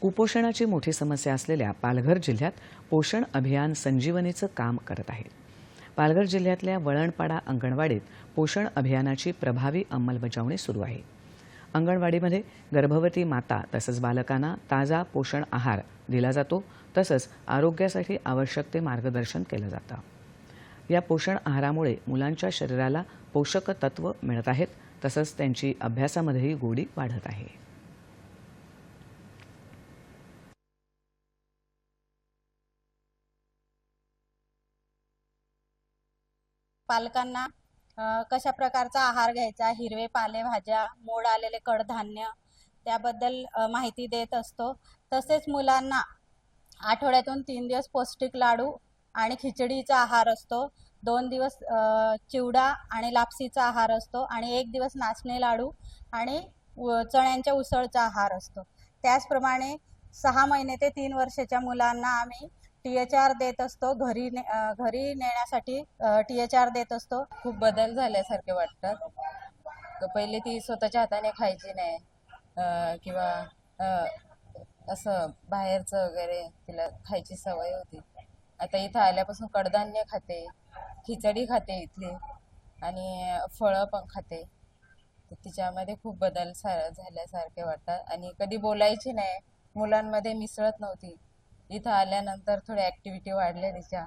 कुपोषणाची मोठी समस्या असलेल्या पालघर जिल्ह्यात पोषण अभियान संजीवनीचं काम करत आहे पालघर जिल्ह्यातल्या वळणपाडा अंगणवाडीत पोषण अभियानाची प्रभावी अंमलबजावणी सुरू आहे. अंगणवाडीमध्ये गर्भवती माता तसंच बालकांना ताजा पोषण आहार दिला जातो तसंच आरोग्यासाठी आवश्यक ते मार्गदर्शन केलं जातं. या पोषण आहारामुळे मुलांच्या शरीराला पोषक तत्व मिळत आहेत तसंच त्यांची अभ्यासामध्येही गोडी वाढत आहे. पालकांना कशा प्रकारचा आहार घ्यायचा? हिरवे पालेभाज्या मोड आलेले कडधान्य त्याबद्दल माहिती देत असतो. तसेच मुलांना आठवड्यातून तीन दिवस पौष्टिक लाडू आणि खिचडीचा आहार असतो. दोन दिवस चिवडा आणि लापसीचा आहार असतो आणि एक दिवस नाचणी लाडू आणि चण्यांच्या उसळचा आहार असतो. त्याचप्रमाणे सहा महिने ते तीन वर्षाच्या मुलांना आम्ही टी एच आर देत असतो घरी ने घरी नेण्यासाठी टी एच आर देत असतो. खूप बदल झाल्यासारखे वाटतात. पहिले ती स्वतःच्या हाताने खायची नाही किंवा असं बाहेरचं वगैरे तिला खायची सवय होती. आता इथं आल्यापासून कडधान्य खाते खिचडी खाते इथली आणि फळं पण खाते. तिच्यामध्ये खूप बदल सा झाल्यासारखे वाटतात. आणि कधी बोलायची नाही मुलांमध्ये मिसळत नव्हती. इथं आल्यानंतर थोड्या ॲक्टिव्हिटी वाढल्या तिच्या.